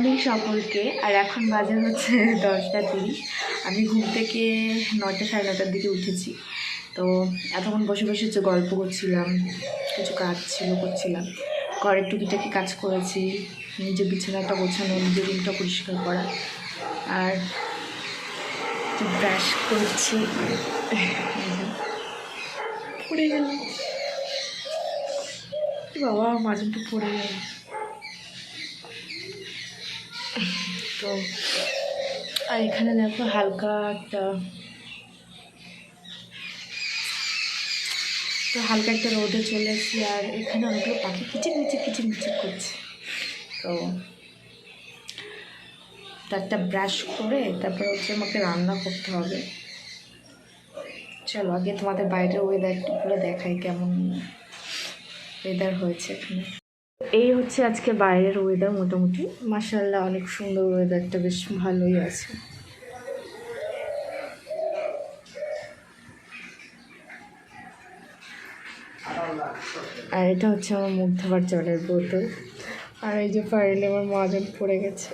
Morning সকলকে আর এখন বাজে হচ্ছে দশটা তিরিশ। আমি ঘুম থেকে নয়টা সাড়ে নটার দিকে উঠেছি। তো এতক্ষণ বসে বসে হচ্ছে গল্প করছিলাম, কিছু কাজ ছিল করছিলাম। ঘরের টুকিটাকি কাজ করেছি, নিজের বিছানাটা গোছানো, নিজের রুমটা পরিষ্কার করা, আর ব্রাশ করছি। পড়ে গেল বাবা মাজনটা পড়ে গেল তো, আর এখানে দেখো হালকা একটা, তো হালকা একটা রোদে চলে এসেছি, আর এখানে অনেকগুলো পাখি কিচির মিচির কিচির মিচির করছে। তো একটা ব্রাশ করে তারপর হচ্ছে আমাকে রান্না করতে হবে। চলো, আগে তোমাদের বাইরের ওয়েদার একটু ওয়েদারগুলো দেখাই কেমন ওয়েদার হয়েছে এখানে। এই হচ্ছে আজকে বাইরের ওয়েদার মোটামুটি। মাসাল্লাহ অনেক সুন্দর ওয়েদারটা বেশ ভালোই আছে। আর এটা হচ্ছে আমার মুখ ধোয়ার জলের বোতল। আর এই যে ফাইনালি আমার মাজন পড়ে গেছে।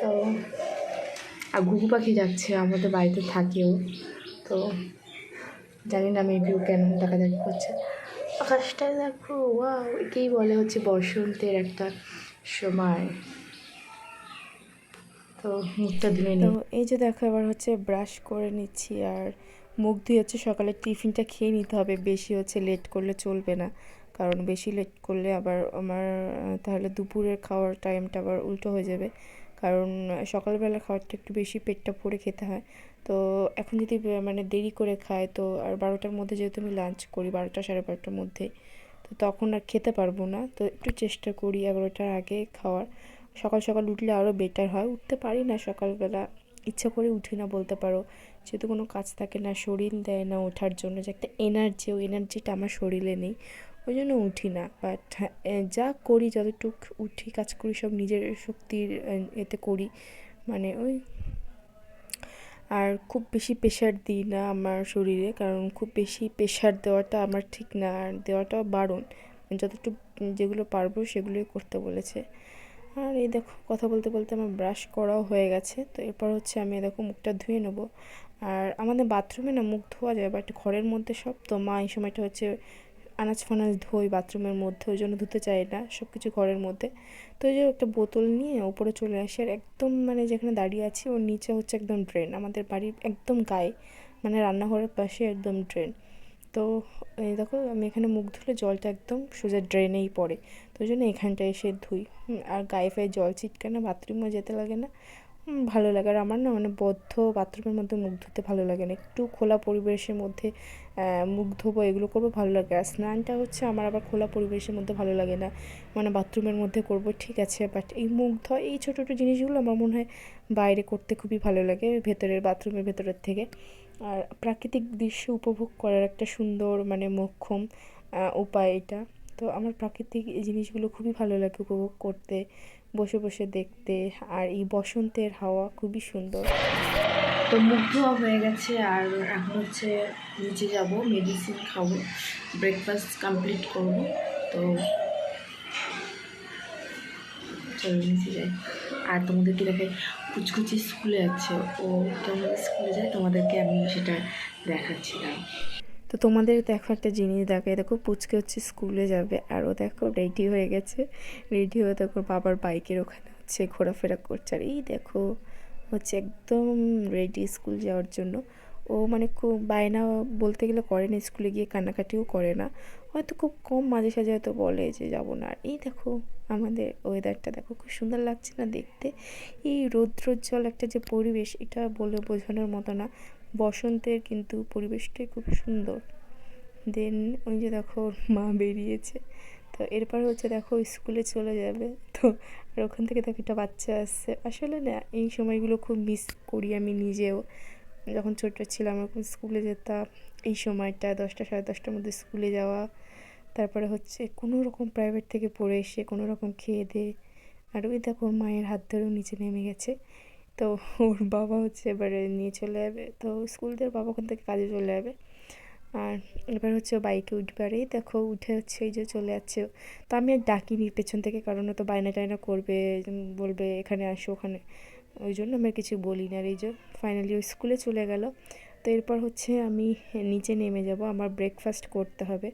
তো, আর ঘুঘু পাখি যাচ্ছে আমাদের বাড়িতে থাকেও। তো, জানি না আমি ভিউ কেন দেখাদেখি করছে আকাশটা দেখো ওয়াও একেই বলে হচ্ছে বসন্তের একটা সময়। তো মুখটা ধুয়ে তো নিই। এই যে দেখো এবার হচ্ছে ব্রাশ করে নিচ্ছি আর মুখ ধুয়ে হচ্ছে সকালে টিফিনটা খেয়ে নিতে হবে। বেশি হচ্ছে লেট করলে চলবে না কারণ বেশি লেট করলে আবার আমার তাহলে দুপুরের খাওয়ার টাইমটা আবার উল্টো হয়ে যাবে। কারণ সকালবেলা খাবারটা একটু বেশি পেটটা ভরে খেতে হয়। তো এখন যদি মানে দেরি করে খায়, তো আর বারোটার মধ্যে যেহেতু আমি লাঞ্চ করি, বারোটা সাড়ে বারোটার মধ্যে, তো তখন আর খেতে পারব না। তো একটু চেষ্টা করি এগারোটার আগে খাওয়ার। সকাল সকাল উঠলে আরও বেটার হয়। উঠতে পারি না সকালবেলা। ইচ্ছা করে উঠি না বলতে পারো। যেহেতু কোনো কাজ থাকে না, শরীর দেয় না ওঠার জন্য। যে একটা এনার্জি ওই এনার্জিটা আমার শরীরে নেই। ওই জন্য উঠি না। বাট যা করি, যতটুক উঠি, কাজ করি, সব নিজের শক্তির এতে করি। মানে ওই আর খুব বেশি প্রেশার দিই না আমার শরীরে, কারণ খুব বেশি প্রেশার দেওয়াটা আমার ঠিক না, আর দেওয়াটাও বারণ। যতটুকু যেগুলো পারব, সেগুলোই করতে বলেছে। আর এই দেখো, কথা বলতে বলতে আমার ব্রাশ করাও হয়ে গেছে। তো এরপর হচ্ছে আমি দেখো মুখটা ধুয়ে নেব। আর আমাদের বাথরুমে না মুখ ধোয়া যায় বাট ঘরের মধ্যে সব, তো মা এই সময়টা হচ্ছে আনাজ ফানাজ ধোই, বাথরুমের মধ্যে, ওই জন্য ধুতে চাই না সব কিছু ঘরের মধ্যে। তো ওই যে একটা বোতল নিয়ে ওপরে চলে আসি, আর একদম মানে যেখানে দাঁড়িয়ে আছি, ওর নিচে হচ্ছে একদম ড্রেন। আমাদের বাড়ির একদম গায়ে মানে রান্নাঘরের পাশে একদম ড্রেন। তো এই দেখো, আমি এখানে মুখ ধুলে জলটা একদম সোজা ড্রেনেই পড়ে। তো ওই জন্য এখানটায় এসে ধুই। আর গায়ে ফায়ে জল ছিটকে না, বাথরুমেও যেতে লাগে না। ভালো লাগে। আর আমার না মানে বদ্ধ বাথরুমের মধ্যে মুখ ধুতে ভালো লাগে না। একটু খোলা পরিবেশের মধ্যে মুখ ধোবো, এগুলো করব, ভালো লাগে। আর স্নানটা হচ্ছে আমার আবার খোলা পরিবেশের মধ্যে ভালো লাগে না। মানে বাথরুমের মধ্যে করব, ঠিক আছে। বাট এই মুখ ধোয়া, এই ছোটো ছোটো জিনিসগুলো আমার মনে হয় বাইরে করতে খুবই ভালো লাগে, ভেতরের, বাথরুমের ভেতরের থেকে। আর প্রাকৃতিক দৃশ্য উপভোগ করার একটা সুন্দর মানে মোক্ষম উপায় এটা। তো আমার প্রাকৃতিক এই জিনিসগুলো খুবই ভালো লাগে উপভোগ করতে। বসে বসে দেখতে, আর এই বসন্তের হাওয়া খুবই সুন্দর তো মুখ ধোয়া হয়ে গেছে, আর এখন হচ্ছে নিচে যাব মেডিসিন খাব ব্রেকফাস্ট কমপ্লিট করব, তো চলো নিচে যাই আর তোমাদেরকে দেখে কুচকুচি স্কুলে আছে ও কেমন স্কুলে যায়, তোমাদেরকে আমি সেটা দেখাচ্ছি দাঁড়াও। তো তোমাদের দেখো একটা জিনিস দেখো দেখো, পুচকে হচ্ছে স্কুলে যাবে আর ও দেখো রেডি হয়ে গেছে। রেডি হয়ে দেখো বাবার বাইকের ওখানে হচ্ছে ঘোরাফেরা করছে। আর এই দেখো, হচ্ছে একদম রেডি স্কুল যাওয়ার জন্য। ও মানে খুব বায়না বলতে গেলে করে না, স্কুলে গিয়ে কান্নাকাটিও করে না। হয়তো খুব কম মাঝে সাঝে হয়তো বলে যে যাব না। আর এই দেখো, আমাদের ওয়েদারটা দেখো, খুব সুন্দর লাগছে না দেখতে। এই রৌদ্রোজ্জ্বল একটা যে পরিবেশ, এটা বলে বোঝানোর মতো না। বসন্তের কিন্তু পরিবেশটাই খুব সুন্দর। দেন ওই যে দেখো ওর মা বেরিয়েছে। তো এরপর হচ্ছে দেখো, স্কুলে চলে যাবে। তো আর ওখান থেকে দেখো একটা বাচ্চা আসছে। আসলে না, এই সময়গুলো খুব মিস করি আমি নিজেও। যখন ছোট ছিলাম এখন স্কুলে যেতাম, এই সময়টা দশটা, সাড়ে দশটার মধ্যে স্কুলে যাওয়া। তারপরে হচ্ছে কোনো রকম প্রাইভেট থেকে পড়ে এসে, কোনো রকম খেয়ে দে। আর ওই দেখো, মায়ের হাত ধরেও নিচে নেমে গেছে। তো ওর বাবা হচ্ছে এবারে নিয়ে চলে যাবে। তো স্কুল থেকে বাবা ওখান থেকে কাজে চলে যাবে। আর এবার হচ্ছে ও বাইকে উঠবারই দেখো, উঠে হচ্ছে এই যে চলে যাচ্ছে তো আমি আর ডাকিনি পেছন থেকে, কারণ ও তো বায়না টায়না করবে বলবে এখানে আসো, ওখানে। ওই জন্য আমি কিছু বলি না আর এই যে ফাইনালি ও স্কুলে চলে গেল। তো এরপর হচ্ছে আমি নিচে নেমে যাব। আমার ব্রেকফাস্ট করতে হবে।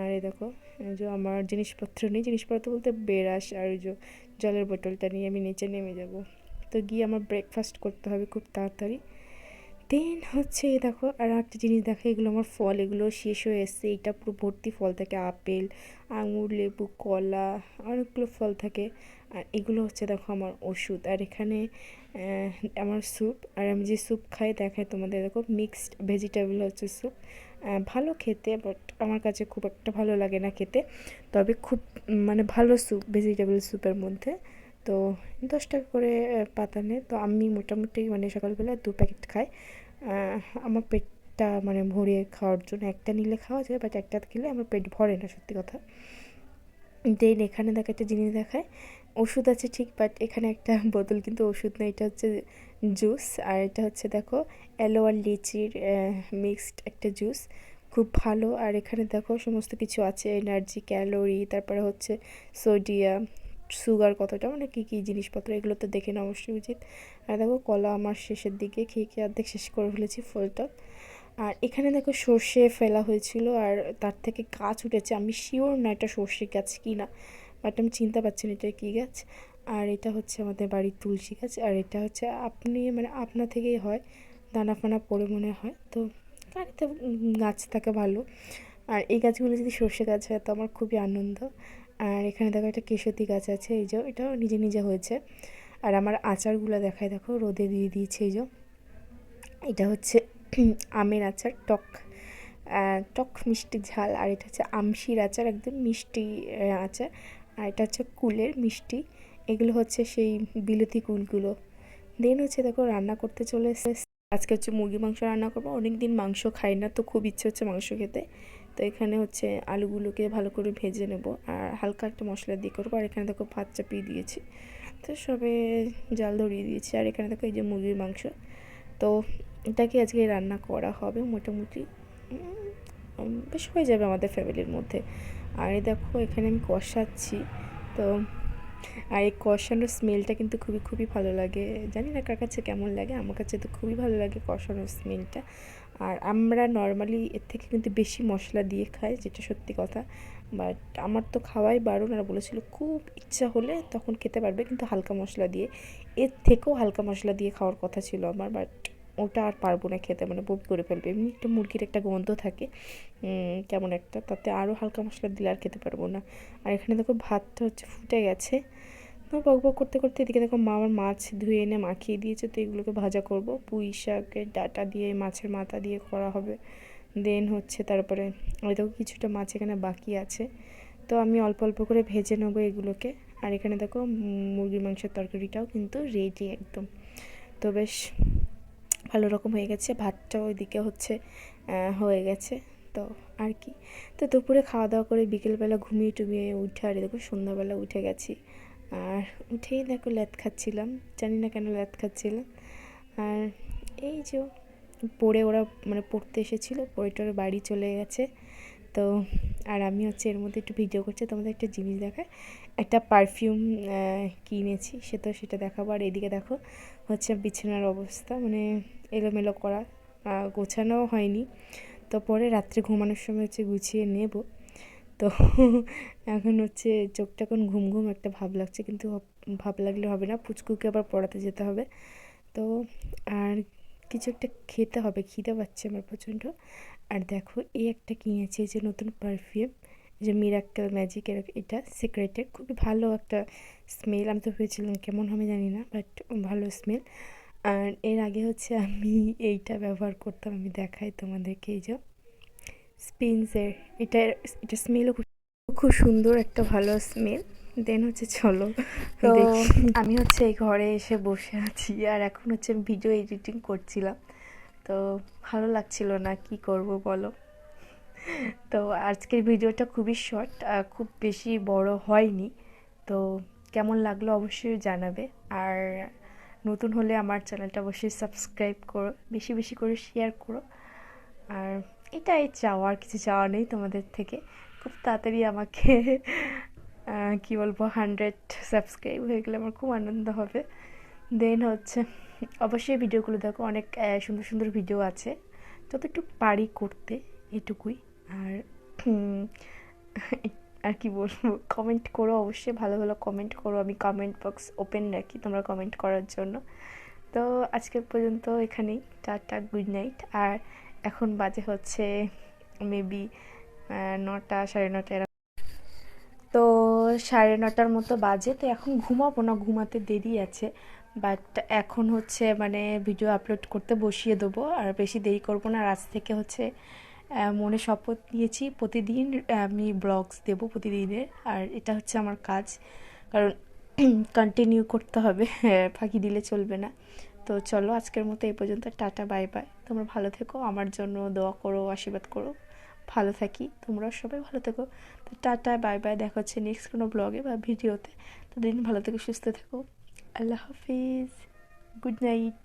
আর এই দেখো যে আমার জিনিসপত্র নেই। জিনিসপত্র বলতে বেরাস আর ওই যে জলের বোতলটা নিয়ে আমি নিচে নেমে যাব। তো গিয়ে আমার ব্রেকফাস্ট করতে হবে খুব তাড়াতাড়ি। দেন হচ্ছে এই দেখো, আর একটা জিনিস দেখো, এগুলো আমার ফল, এগুলো শেষ হয়ে এসছে। এটা পুরো ভর্তি ফল থাকে, আপেল, আঙুর, লেবু, কলা, অনেকগুলো ফল থাকে। আর এগুলো হচ্ছে দেখো আমার ওষুধ। আর এখানে আমার স্যুপ আর আমি যে স্যুপ খাই, দেখাই তোমাদের দেখো মিক্সড ভেজিটেবল হচ্ছে স্যুপ ভালো খেতে বাট আমার কাছে খুব একটা ভালো লাগে না খেতে। তবে খুব মানে ভালো স্যুপ ভেজিটেবল স্যুপের মধ্যে। তো দশ টাকা করে পাতা নেয়। তো আমি মোটামুটি মানে সকালবেলা দু প্যাকেট খাই। আমার পেটটা মানে ভরিয়ে খাওয়ার জন্য একটা নিলে খাওয়া যায়, বাট একটা খেলে আমার পেট ভরে না, সত্যি কথা। দেন এখানে দেখো একটা জিনিস দেখায়। ওষুধ আছে ঠিক, বাট এখানে একটা বোতল কিন্তু ওষুধ না, এটা হচ্ছে জুস। আর এটা হচ্ছে দেখো অ্যালো আর লিচির মিক্সড একটা জুস। খুব ভালো। আর এখানে দেখো সমস্ত কিছু আছে, এনার্জি, ক্যালোরি, তারপরে হচ্ছে সোডিয়াম সুগার কতটা মানে কী কী জিনিসপত্র এগুলো তো দেখে নেওয়া অবশ্যই উচিত। আর দেখো, কলা আমার শেষের দিকে, খেয়ে খেয়ে অর্ধেক শেষ করে ফেলেছি ফলটা। আর এখানে দেখো, সর্ষে ফেলা হয়েছিল, আর তার থেকে গাছ উঠেছে। আমি শিওর না এটা সর্ষে গাছ কি না বাট আমি চিনতে পারছি না এটা কী গাছ। আর এটা হচ্ছে আমাদের বাড়ির তুলসী গাছ, আর এটা হচ্ছে আপনি মানে আপনা থেকেই হয়, দানা ফানা পড়ে মনে হয়। তো গাছ থাকে ভালো। আর এই গাছগুলো যদি সর্ষে গাছ হয়, তো আমার খুবই আনন্দ। আর এখানে দেখো একটা কেশতি গাছ আছে, এই যে এটাও নিজে নিজে হয়েছে। আর আমার আচারগুলো দেখায় দেখো, রোদে দিয়ে দিয়েছে এই যে। এটা হচ্ছে আমের আচার, টক টক মিষ্টি ঝাল, আর এটা হচ্ছে আমশির আচার, একদম মিষ্টি আচার। আর এটা হচ্ছে কুলের মিষ্টি, এগুলো হচ্ছে সেই বিলতি কুলগুলো। দেন হচ্ছে দেখো রান্না করতে চলে এসেছে। আজকে হচ্ছে মুরগি মাংস রান্না করব অনেক দিন মাংস খাই না, তো খুব ইচ্ছে হচ্ছে মাংস খেতে। তো এখানে হচ্ছে আলুগুলোকে ভালো করে ভেজে নেব আর হালকা একটা মশলা দিয়ে করব। আর এখানে দেখো ভাত চাপিয়ে দিয়েছি। তো সবে জাল ধরিয়ে দিয়েছি। আর এখানে দেখো এই যে মুরগির মাংস। তো এটাকে আজকে রান্না করা হবে মোটামুটি। বেশ হয়ে যাবে আমাদের ফ্যামিলির মধ্যে। আর দেখো এখানে আমি কষাচ্ছি। তো আর এই কষানোর স্মেলটা কিন্তু খুবই খুবই ভালো লাগে। জানি না কার কাছে কেমন লাগে, আমার কাছে তো খুবই ভালো লাগে কষানোর স্মেলটা আর আমরা নর্মালি এর থেকে কিন্তু বেশি মশলা দিয়ে খাই, যেটা সত্যি কথা। বাট আমার তো খাওয়াই বারণ আর বলেছিল, খুব ইচ্ছা হলে তখন খেতে পারবে। কিন্তু হালকা মশলা দিয়ে। এর থেকেও হালকা মশলা দিয়ে খাওয়ার কথা ছিল আমার বাট ওটা আর পারব না খেতে মানে বমি করে ফেলবে। এমনি একটা মুরগির একটা গন্ধ থাকে কেমন একটা, তাতে আরও হালকা মশলা দিলে আর খেতে পারব না। আর এখানে দেখো ভাতটা হচ্ছে ফুটে গেছে। তো বক বক করতে করতে এদিকে দেখো মা আমার মাছ ধুয়ে এনে মাখিয়ে দিয়েছে, তো এগুলোকে ভাজা করব। পুঁই শাকের ডাটা দিয়ে, মাছের মাথা দিয়ে করা হবে। দেন হচ্ছে তারপরে, ওই দেখো কিছুটা মাছ এখানে বাকি আছে। তো আমি অল্প অল্প করে ভেজে নেব এগুলোকে। আর এখানে দেখো মুরগির মাংসের তরকারিটাও কিন্তু রেডি একদম। তো বেশ ভালো রকম হয়ে গেছে, ভাতটা ওইদিকে হচ্ছে হয়ে গেছে। তো আর কি। তো দুপুরে খাওয়া দাওয়া করে বিকেলবেলা ঘুমিয়ে টুমিয়ে উঠে, আর দেখো সন্ধ্যাবেলা উঠে গেছি। আর উঠেই দেখো ল্যাদ খাচ্ছিলাম, জানি না কেন ল্যাদ খাচ্ছিলাম। আর এই যে পড়ে ওরা মানে পড়তে এসেছিল, পড়ে টরে বাড়ি চলে গেছে। তো আর আমি হচ্ছে এর মধ্যে একটু ভিডিও করছি তোমাদের একটা জিনিস দেখায় একটা পারফিউম কিনেছি সে তো সেটা দেখাবো। আর এদিকে দেখো হচ্ছে বিছানার অবস্থা মানে এলোমেলো করা আহ, গোছানোও হয়নি। তো পরে রাত্রে ঘুমানোর সময় হচ্ছে গুছিয়ে নেব। তো এখন হচ্ছে চোখটা এখন ঘুম ঘুম একটা ভাব লাগছে কিন্তু ভাব লাগলে হবে না। পুচকুকে আবার পড়াতে যেতে হবে। তো আর কিছু একটা খেতে হবে খিদে পাচ্ছে আমার প্রচণ্ড। আর দেখো এই একটা কিনেছি এই যে নতুন পারফিউম যে মিরাক্কেল ম্যাজিক এর এটা সিক্রেটের খুবই ভালো একটা স্মেল আমি তো ভেবেছিলাম কেমন হবে জানি না বাট ভালো স্মেল আর এর আগে হচ্ছে আমি এইটা ব্যবহার করতাম আমি দেখাই তোমাদেরকে এই যে। স্পিন্সের এটা এটা স্মেলও খুব খুব সুন্দর একটা ভালো স্মেল দেন হচ্ছে চলো তো আমি হচ্ছে এই ঘরে এসে বসে আছি আর এখন হচ্ছে আমি ভিডিও এডিটিং করছিলাম। তো ভালো লাগছিল না, কি করব বলো? তো আজকের ভিডিওটা খুবই শর্ট খুব বেশি বড় হয়নি। তো কেমন লাগল অবশ্যই জানাবে। আর নতুন হলে আমার চ্যানেলটা অবশ্যই সাবস্ক্রাইব করো, বেশি বেশি করে শেয়ার করো। আর এটাই চাওয়া আর কিছু চাওয়া নেই তোমাদের থেকে। খুব তাড়াতাড়ি আমাকে কি বলব হান্ড্রেড সাবস্ক্রাইব হয়ে গেলে আমার খুব আনন্দ হবে। দেন হচ্ছে, অবশ্যই ভিডিওগুলো দেখো, অনেক সুন্দর সুন্দর ভিডিও আছে। যতটুকু পারি করতে, এটুকুই। আর আর কি বলব কমেন্ট করো অবশ্যই, ভালো ভালো কমেন্ট করো। আমি কমেন্ট বক্স ওপেন রাখি তোমরা কমেন্ট করার জন্য। তো আজকের পর্যন্ত এখানেই, টাটা গুড নাইট আর এখন বাজে হচ্ছে মেবি নটা, সাড়ে নটা তো সাড়ে নটার মতো বাজে, তো এখন ঘুমাবো না, ঘুমাতে দেরি আছে। বাট এখন হচ্ছে মানে ভিডিও আপলোড করতে বসিয়ে দেবো। আর বেশি দেরি করব না। আর আজ থেকে হচ্ছে মনে শপথ নিয়েছি, প্রতিদিন আমি ব্লগস দেবো প্রতিদিনের। আর এটা হচ্ছে আমার কাজ। কারণ কন্টিনিউ করতে হবে। ফাঁকি দিলে চলবে না। তো চলো, আজকের মতো এই পর্যন্ত। টাটা বাই বাই তোমরা ভালো থেকো। আমার জন্য দোয়া করো, আশীর্বাদ করো। ভালো থাকি। তোমরাও সবাই ভালো থেকো। তো টাটা বাই বাই দেখা হচ্ছে নেক্সট কোনো ব্লগে বা ভিডিওতে তো। দিন ভালো থেকো, সুস্থ থেকো। আল্লাহ হাফিজ গুড নাইট